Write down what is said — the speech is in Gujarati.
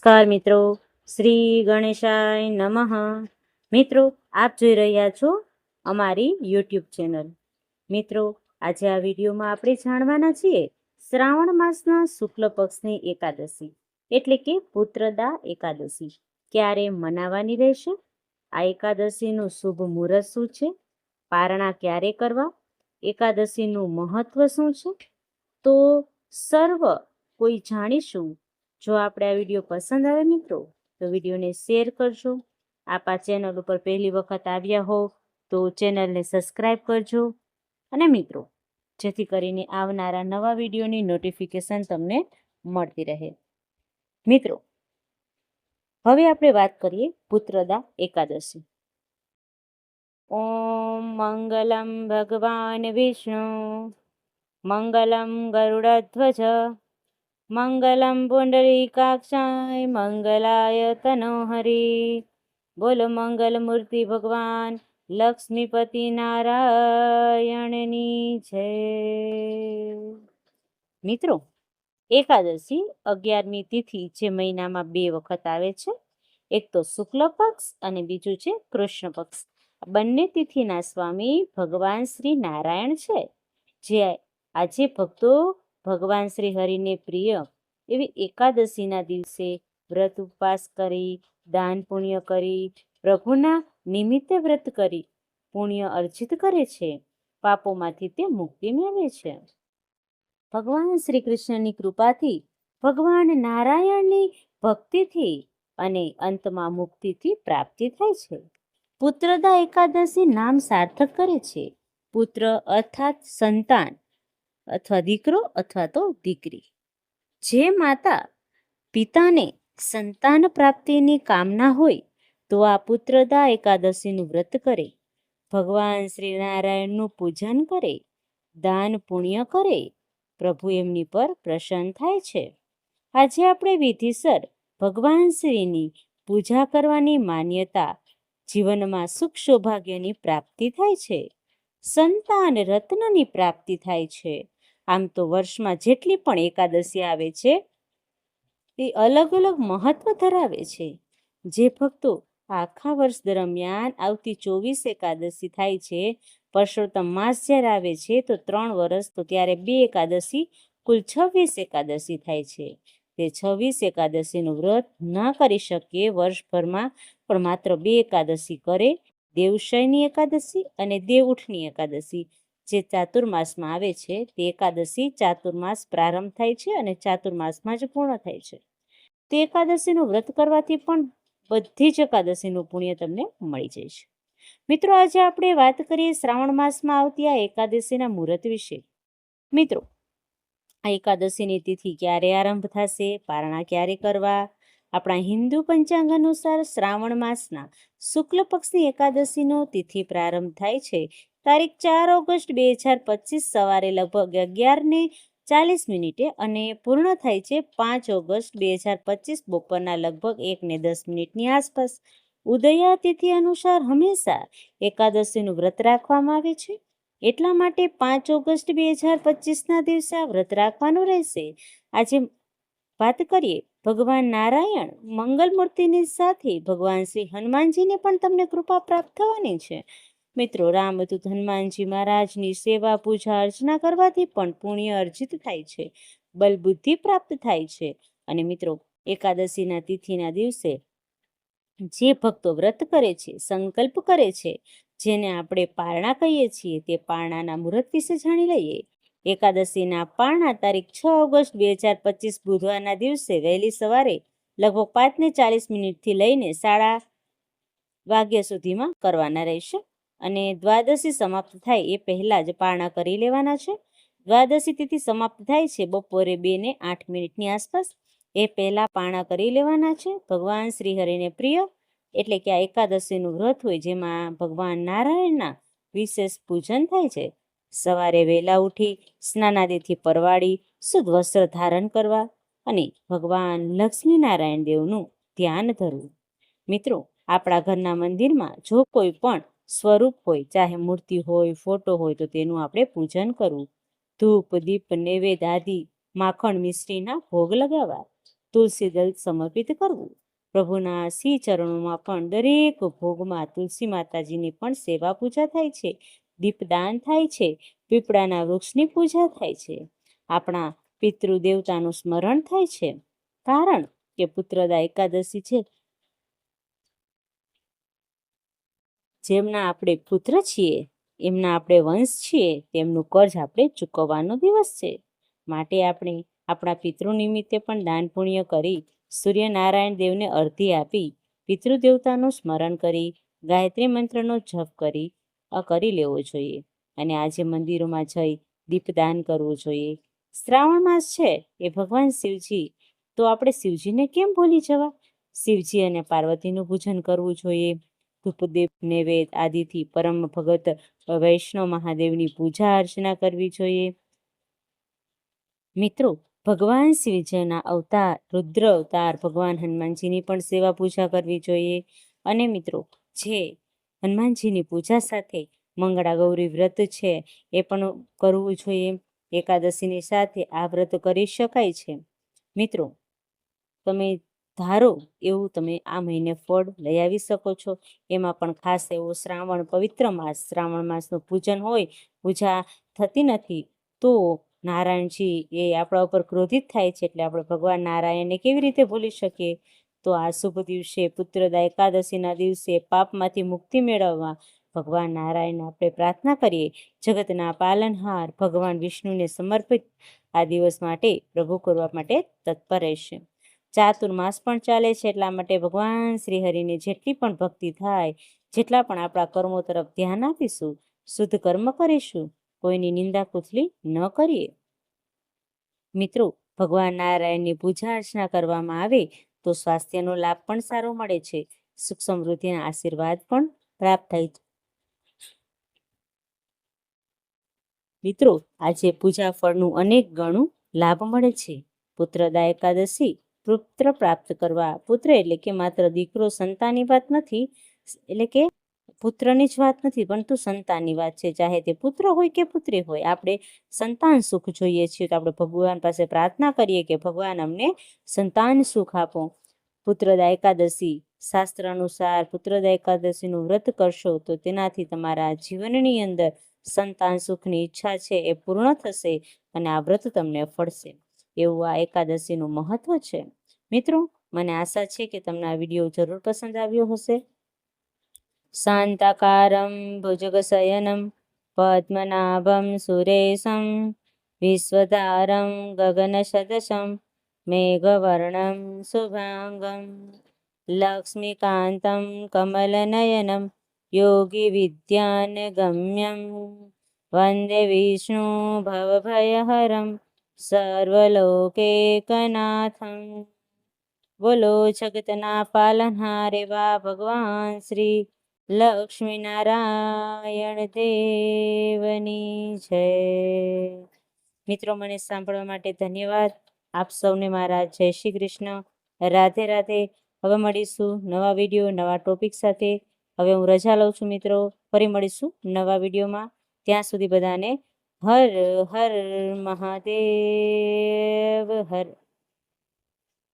નમસ્કાર મિત્રો. શ્રી ગણેશાય નમઃ. મિત્રો, આપ જોઈ રહ્યા છો અમારી યુટ્યુબ ચેનલ. મિત્રો, આજે આ વિડીયોમાં આપણે જાણવાના છીએ શ્રાવણ માસના શુક્લ પક્ષની એકાદશી એટલે કે પુત્રદા એકાદશી. ક્યારે મનાવવાની રહેશે? આ એકાદશીનું શુભ મુહૂર્ત શું છે? પારણા ક્યારે કરવા? એકાદશીનું મહત્વ શું છે? તો સર્વ કોઈ જાણીશું જો આપણે આ વીડિયો પસંદ આવે મિત્રો, તો વિડીયોને શેર કરજો. આપ આ ચેનલ ઉપર પહેલી વખત આવ્યા હો, તો ચેનલને સબસ્ક્રાઈબ કરજો. અને મિત્રો, જેથી કરીને આવનારા નવા વિડીયોની નોટિફિકેશન તમને મળતી રહે. મિત્રો, હવે આપણે વાત કરીએ પુત્રદા એકાદશી. ઓમ મંગલમ ભગવાન વિષ્ણુ, મંગલમ ગરુડધ્વજ મંગલમ પુંડરીકાક્ષાય મંગલાય તનોહરી. બોલો મંગલ મૂર્તિ ભગવાન, લક્ષ્મીપતિ નારાયણની જય. મિત્રો, એકાદશી અગિયારમી તિથિ જે મહિનામાં બે વખત આવે છે, એક તો શુક્લ પક્ષ અને બીજું છે કૃષ્ણ પક્ષ. બંને તિથિના સ્વામી ભગવાન શ્રી નારાયણ છે. જે આજે ભક્તો ભગવાન શ્રી હરિને પ્રિય એવી એકાદશીના દિવસે વ્રત ઉપવાસ કરી, દાન પુણ્ય કરી, પ્રભુના નિમિત્તે વ્રત કરી, પુણ્ય અર્જિત કરે છે. પાપોમાંથી તે મુક્તિ મેળવે છે. ભગવાન શ્રી કૃષ્ણની કૃપાથી, ભગવાન નારાયણની ભક્તિથી અને અંતમાં મુક્તિથી પ્રાપ્તિ થાય છે. પુત્રદા એકાદશી નામ સાર્થક કરે છે. પુત્ર અર્થાત સંતાન અથવા દીકરો અથવા તો દીકરી. જે માતા પિતાને સંતાન પ્રાપ્તિની કામના હોય, તો આ પુત્રદા એકાદશીનું વ્રત કરે. ભગવાન શ્રી નારાયણનું પૂજન કરે, દાન પુણ્ય કરે, પ્રભુ એમની પર પ્રસન્ન થાય છે. આજે આપણે વિધિસર ભગવાન શ્રીની પૂજા કરવાની માન્યતા, જીવનમાં સુખ સૌભાગ્યની પ્રાપ્તિ થાય છે. સંતાન રત્નની પ્રાપ્તિ થાય છે. આમ તો વર્ષમાં જેટલી પણ એકાદશી આવે છે તે અલગ અલગ મહત્વ ધરાવે છે. જે ભક્તો આખા વર્ષ દરમિયાન આવતી ચોવીસ એકાદશી થાય છે, પરસોત્તમ માસ જ્યારે આવે છે, તો ત્રણ વર્ષ તો ત્યારે બે એકાદશી, કુલ છવ્વીસ એકાદશી થાય છે. તે છવ્વીસ એકાદશીનું વ્રત ના કરી શકીએ, વર્ષભરમાં પણ માત્ર બે એકાદશી કરે, દેવશયની એકાદશી અને દેવઉઠની એકાદશી. જે ચાતુર્માસમાં આવે છે, તે એકાદશી ચાતુર્માસ પ્રારંભ થાય છે અને ચાતુર્માસમાં જ પૂર્ણ થાય છે. તે એકાદશીનું વ્રત કરવાથી પણ બધી જ એકાદશીનું પુણ્ય તમને મળી જાય છે. મિત્રો, આજે આપણે વાત કરીએ શ્રાવણ માસમાં આવતી આ એકાદશીના મુહૂર્ત વિશે. મિત્રો, આ એકાદશીની તિથિ ક્યારે આરંભ થશે, પારણા ક્યારે કરવા? આપણા હિન્દુ પંચાંગ અનુસાર શ્રાવણ માસના શુક્લ પક્ષની એકાદશીનો તિથિ પ્રારંભ થાય છે તારીખ ચાર ઓગસ્ટ બે હજાર પચીસ સવારે લગભગ અગિયારને ચાલીસ મિનિટે અને પૂર્ણ થાય છે પાંચ ઓગસ્ટ બે હજાર પચીસ બપોરના લગભગ એકને દસ મિનિટની આસપાસ. ઉદયા તિથિ અનુસાર હંમેશા એકાદશીનું વ્રત રાખવામાં આવે છે. એટલા માટે પાંચ ઓગસ્ટ બે હજાર પચીસના દિવસે આ વ્રત રાખવાનું રહેશે. આજે વાત કરીએ ભગવાન નારાયણ મંગલ મૂર્તિની સાથે ભગવાન શ્રી હનુમાનજીને પણ તમને કૃપા પ્રાપ્ત થવાની છે. મિત્રો, રામદૂત હનુમાનજી મહારાજની સેવા, પૂજા, અર્ચના કરવાથી પણ પુણ્ય અર્જિત થાય છે, બલબુદ્ધિ પ્રાપ્ત થાય છે. અને મિત્રો, એકાદશીના તિથિના દિવસે જે ભક્તો વ્રત કરે છે, સંકલ્પ કરે છે, જેને આપણે પારણા કહીએ છીએ, તે પારણાના મુહૂર્ત વિશે જાણી લઈએ. એકાદશીના પારણા તારીખ છ ઓગસ્ટ બે હજાર પચીસ બુધવારના દિવસે વહેલી સવારે લગભગ પાંચને ચાલીસ મિનિટથી લઈને સાડા વાગ્યા સુધીમાં કરવાના રહેશે. અને દ્વાદશી સમાપ્ત થાય એ પહેલાં જ પારણા કરી લેવાના છે. દ્વાદશી તિથિ સમાપ્ત થાય છે બપોરે બે ને આઠ મિનિટની આસપાસ. એ પહેલાં પારણા કરી લેવાના છે. ભગવાન શ્રી હરિને પ્રિય, એટલે કે આ એકાદશીનું વ્રત હોય જેમાં ભગવાન નારાયણના વિશેષ પૂજન થાય છે. સવારે વહેલા ઉઠી, સ્નાનાદિથી પરવાડી શુદ્ધ વસ્ત્ર ધારણ કરવા અને ભગવાન લક્ષ્મીનારાયણ દેવનું ધ્યાન ધરવું. મિત્રો, આપણા ઘરના મંદિરમાં જો કોઈ પણ સ્વરૂપ હોય, ચાહે મૂર્તિ હોય, ફોટો હોય, તો તેનું આપણે પૂજન કરવું. ધૂપ, દીપ નૈવેદ આદિ, માખણ, મિશ્રીના ભોગ લગાવવા. તુલસી દલ સમર્પિત કરવું. પ્રભુના સિંહ ચરણોમાં પણ દરેક ભોગમાં તુલસી માતાજીની પણ સેવા પૂજા થાય છે. દીપદાન થાય છે. પીપળાના વૃક્ષની પૂજા થાય છે. આપણા પિતૃદેવતાનું સ્મરણ થાય છે. કારણ કે પુત્રદા એકાદશી છે. જેમના આપણે પુત્ર છીએ, એમના આપણે વંશ છીએ, તેમનું કર્જ આપણે ચૂકવવાનો દિવસ છે. માટે આપણે આપણા પિતૃ નિમિત્તે પણ દાન પુણ્ય કરી સૂર્યનારાયણ દેવને અર્ધી આપી પિતૃદેવતાનું સ્મરણ કરી, ગાયત્રી મંત્રનો જપ કરી કરી લેવો જોઈએ. અને આજે મંદિરોમાં જઈ દીપદાન કરવું જોઈએ. શ્રાવણ માસ છે એ ભગવાન શિવજી, તો આપણે શિવજીને કેમ ભૂલી જવા? શિવજી અને પાર્વતીનું પૂજન કરવું જોઈએ. ધૂપદીપ નૈવેદ આદિથી પરમ ભગત વૈષ્ણવ મહાદેવની પૂજા અર્ચના કરવી જોઈએ. મિત્રો, ભગવાન શિવજીના અવતાર, રુદ્ર અવતાર ભગવાન હનુમાનજીની પણ સેવા પૂજા કરવી જોઈએ. અને મિત્રો, જે હનુમાનજીની પૂજા સાથે મંગળા ગૌરી વ્રત છે, એ પણ કરવું જોઈએ. એકાદશીની સાથે આ વ્રત કરી શકાય છે. મિત્રો, તમે ધારો એવું તમે આ મહિને ફળ લઈ આવી શકો છો. એમાં પણ ખાસ એવો શ્રાવણ, પવિત્ર માસ, શ્રાવણ માસનું પૂજન હોય, પૂજા થતી નથી, તો નારાયણજી એ આપણા ઉપર ક્રોધિત થાય છે એટલે આપણે ભગવાન નારાયણને કેવી રીતે ભૂલી શકીએ? તો આ શુભ દિવસે પુત્રદા એકાદશીના દિવસે પાપમાંથી મુક્તિ મેળવવા ભગવાન નારાયણને આપણે પ્રાર્થના કરીએ. જગતના પાલનહાર ભગવાન વિષ્ણુને સમર્પિત આ દિવસ માટે પ્રભુ કરવા માટે તત્પર રહેશે. ચાતુર્માસ પણ ચાલે છે, એટલા માટે ભગવાન શ્રીહરિની જેટલી પણ ભક્તિ થાય, જેટલા પણ આપણા કર્મો તરફ ધ્યાન આપીશું, શુદ્ધ કર્મ કરીશું, કોઈની નિંદા કુથલી ન કરીએ. મિત્રો, ભગવાન નારાયણની પૂજા અર્ચના કરવામાં આવે, તો સ્વાસ્થ્યનો લાભ પણ સારો મળે છે, સુખ સમૃદ્ધિના આશીર્વાદ પણ પ્રાપ્ત થાય છે. મિત્રો, આજે પૂજા ફળનું અનેક ગણું લાભ મળે છે. પુત્રદા એકાદશી પુત્ર પ્રાપ્ત કરવા. પુત્ર એટલે કે માત્ર દીકરો સંતાનની વાત નથી, એટલે કે પુત્રની જ વાત નથી, પરંતુ સંતાનની વાત છે. ચાહે તે પુત્ર હોય કે પુત્રી હોય, આપણે સંતાન સુખ જોઈએ છીએ તો આપણે ભગવાન પાસે પ્રાર્થના કરીએ કે ભગવાન અમને સંતાન સુખ આપો. પુત્રદા એકાદશી, શાસ્ત્ર અનુસાર પુત્રદા એકાદશીનું વ્રત કરશો તો તેનાથી તમારા જીવનની અંદર સંતાન સુખની ઈચ્છા છે એ પૂર્ણ થશે અને આ વ્રત તમને ફળશે. એવું આ એકાદશીનું મહત્વ છે. મિત્રો, મને આશા છે કે તમને આ વીડિયો જરૂર પસંદ આવ્યો હશે. શાંતાકારમ ભુજગશયનમ પદ્મનાભમ સુરેશમ વિશ્વધારમ ગગનસદશમ મેઘવર્ણમ શુભાંગમ લક્ષ્મીકાંતમ કમલનયનમ યોગી વિદ્યાન ગમ્યમ वन्दे વિષ્ણુ भवभयहरं સર્વલોકેકનાથમ બોલો જગતના પાલનહાર એવા ભગવાન શ્રી લક્ષ્મીનારાયણ દેવની જય. મિત્રો, મને સાંભળવા માટે ધન્યવાદ. આપ સૌને મારા જય શ્રી કૃષ્ણ. રાધે રાધે. હવે મળીશું નવા વીડિયો, નવા ટોપિક સાથે. હવે હું રજા લઉં છું, મિત્રો. ફરી મળીશું નવા વિડીયોમાં. ત્યાં સુધી બધાને હર હર મહાદેવ, હર.